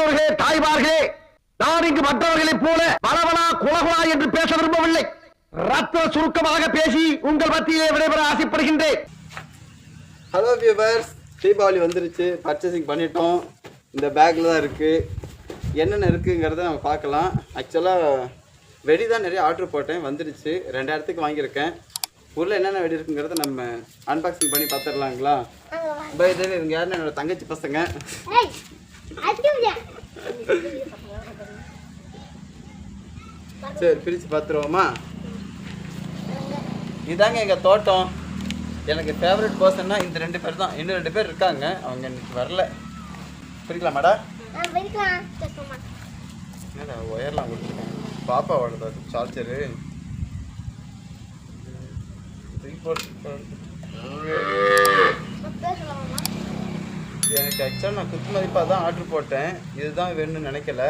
பெரியோர்களே தாய்மார்களே நான் இங்கு மற்றவர்களைப் போல வளவளா குலகுலா என்று பேச விரும்பவில்லை. ரத்த சுருக்கமாக பேசி உங்கள் மத்தியிலே விடைபெற ஆசைப்படுகின்றேன். ஹலோ வியூவர்ஸ் தீபாவளி வந்துருச்சு. பர்ச்சேசிங் பண்ணிட்டோம். இந்த பேக்கில் தான் இருக்குது என்னென்ன இருக்குங்கிறத நம்ம பார்க்கலாம். ஆக்சுவலாக வெடி தான் நிறைய ஆர்டர் போட்டேன். வந்துருச்சு. ரெண்டாயிரத்துக்கு வாங்கியிருக்கேன். உள்ள என்னென்ன வெடி இருக்குங்கிறத நம்ம அன்பாக்சிங் பண்ணி பார்த்துடலாங்களா? பை இது இவங்க யாருன்னு என்னோட தங்கச்சி பசங்க. சரி பிரித்து பார்த்துருவோமா இதாங்க எங்கள் தோட்டம். எனக்கு ஃபேவரட் பர்சன்னா இந்த ரெண்டு பேர் தான். இன்னும் ரெண்டு பேர் இருக்காங்க. அவங்க இன்னைக்கு வரல. பிரிக்கலாமாடா? என்னடா ஒயர்லாம் கொடுத்துருக்கேன் பாப்பா வாழ்ந்தா சார்ஜரு எனக்கு ஆக்சுவலாக நான் குத்து மதிப்பாக தான் ஆர்டர் போட்டேன். இதுதான் வேணும்னு நினைக்கல.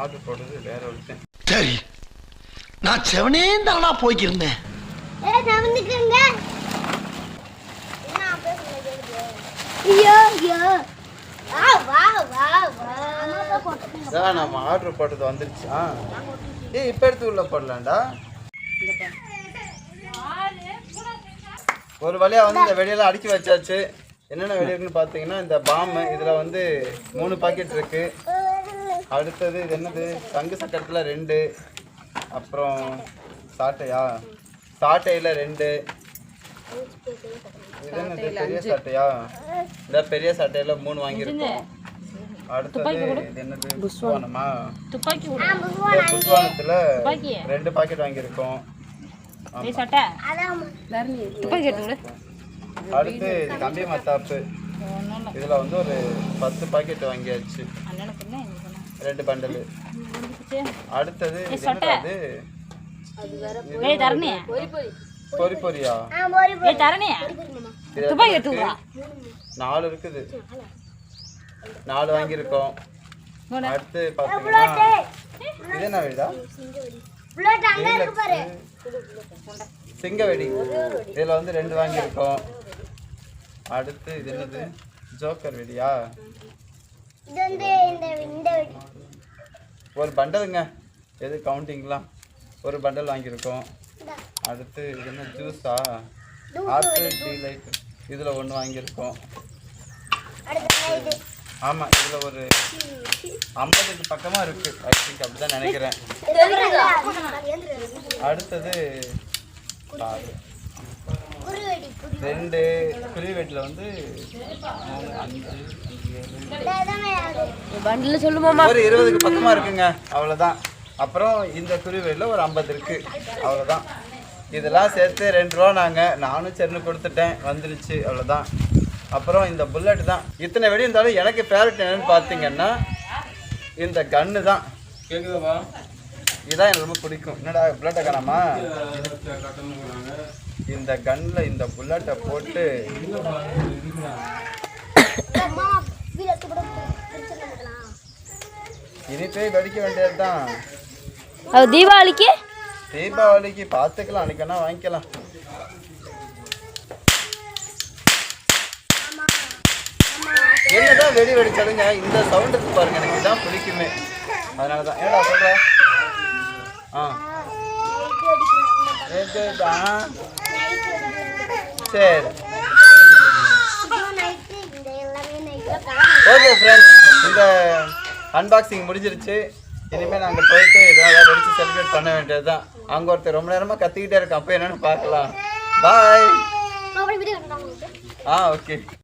ஆர்டர் போட்டது வேற ஒருத்தன். சரி. நான் செவனே தானா போய்க்கிருந்தேன் ஐயோ ஐயோ. வா வா வா வா. அதான் நம்ம ஆர்டர் போட்டது வந்துருச்சா. ஏய் இப்போ எடுத்து உள்ள போடலாம்டா. ஒரு வழியாக வந்து இந்த வெடியெல்லாம் அடுக்கி வச்சாச்சு. என்னென்ன வெடி இருக்குன்னு பார்த்தீங்கன்னா இந்த பாம்பு இதில் வந்து மூணு பாக்கெட் இருக்கு. அடுத்தது இது என்னது? தங்கு சக்கரத்தில் ரெண்டு. அப்புறம் சாட்டையா? சாட்டையில் ரெண்டு. இது என்னது? பெரிய சாட்டையா? இந்த பெரிய சாட்டையில மூணு வாங்கியிருக்கோம். அடுத்தது இது என்னது? புஷ்வானமா? புஷ்வானத்துல ரெண்டு பாக்கெட் வாங்கியிருக்கோம். துப்பாக்கி அடுத்து கம்பி மத்தாப்பு இதுல வந்து ஒரு பத்து பாக்கெட் வாங்கியாச்சு? ரெண்டு பண்டல் அடுத்தது என்னது அது? ஏய் தரணி பொரி பொரியா? நாலு இருக்குது. நாலு வாங்கியிருக்கோம். அடுத்து பாத்தீங்கன்னா இது என்ன வீடா. புல்லட் அங்க இருக்கு பாரு. சிங்கவெடி. இதில் வந்து ரெண்டு வாங்கியிருக்கோம். அடுத்து இது என்னது? ஜோக்கர் வெடியா? இது வந்து இந்த இந்த வெடி. ஒரு பண்டலுங்க. எது கவுண்டிங்லாம் ஒரு பண்டல் வாங்கியிருக்கோம். அடுத்து இது என்ன ஜூஸா? ஆப்பிள் டீ லைட் இதில் ஒன்று வாங்கியிருக்கோம். ஆமாம் இதில் ஒரு ஐம்பதுக்கு பக்கமாக இருக்குது ஐ திங்க் அப்படி தான் நினைக்கிறேன் அடுத்தது ரெண்டு குருவிவெட்டில் வந்து மூணு அஞ்சு ஒரு இருபதுக்கு பக்கமாக இருக்குங்க. அவ்வளோதான் அப்புறம் இந்த குருவியில் ஒரு ஐம்பது இருக்கு. அவ்வளோதான் இதெல்லாம் சேர்த்து ரெண்டு ரூபா நாங்கள் நானும் சரின்னு கொடுத்துட்டேன். வந்துருச்சு. அவ்வளோதான் அப்புறம் இந்த புல்லட் தான். இத்தனை வெடி இருந்தாலும் எனக்கு ஃபேவரட் என்னன்னு பார்த்தீங்கன்னா இந்த கன்று தான். கேக்குதாப்பா இதுதான் எனக்கு ரொம்ப பிடிக்கும். என்னடா புல்லட்டை காணாமா இந்த கன்னில் இந்த புல்லட்டை போட்டு அம்மா வீலத்து கூட பிடிச்சிருக்கலாம் இனி போய் வெடிக்க வேண்டியது தான் தீபாவளிக்கு? தீபாவளிக்கு பார்த்துக்கலாம். அன்னைக்குன்னா வாங்கிக்கலாம். என்னதான் வெடி வெடிச்சாலுங்க இந்த சவுண்டுக்கு பாருங்க எனக்கு இதான் பிடிக்குமே. அதனால தான் ஏடா சொல்ற? ஆ. சரி. ஓகே ஃப்ரெண்ட்ஸ் இந்த அன்பாக்சிங் முடிஞ்சிருச்சு. இனிமேல் நாங்கள் போயிட்டு இதெல்லாம் வெடிச்சு செலிப்ரேட் பண்ண வேண்டியது தான் அங்கே ஒருத்தர் ரொம்ப நேரமாக கத்திக்கிட்டே இருக்கான். அப்போ என்னன்னு பார்க்கலாம். பாய் ஆ ஓகே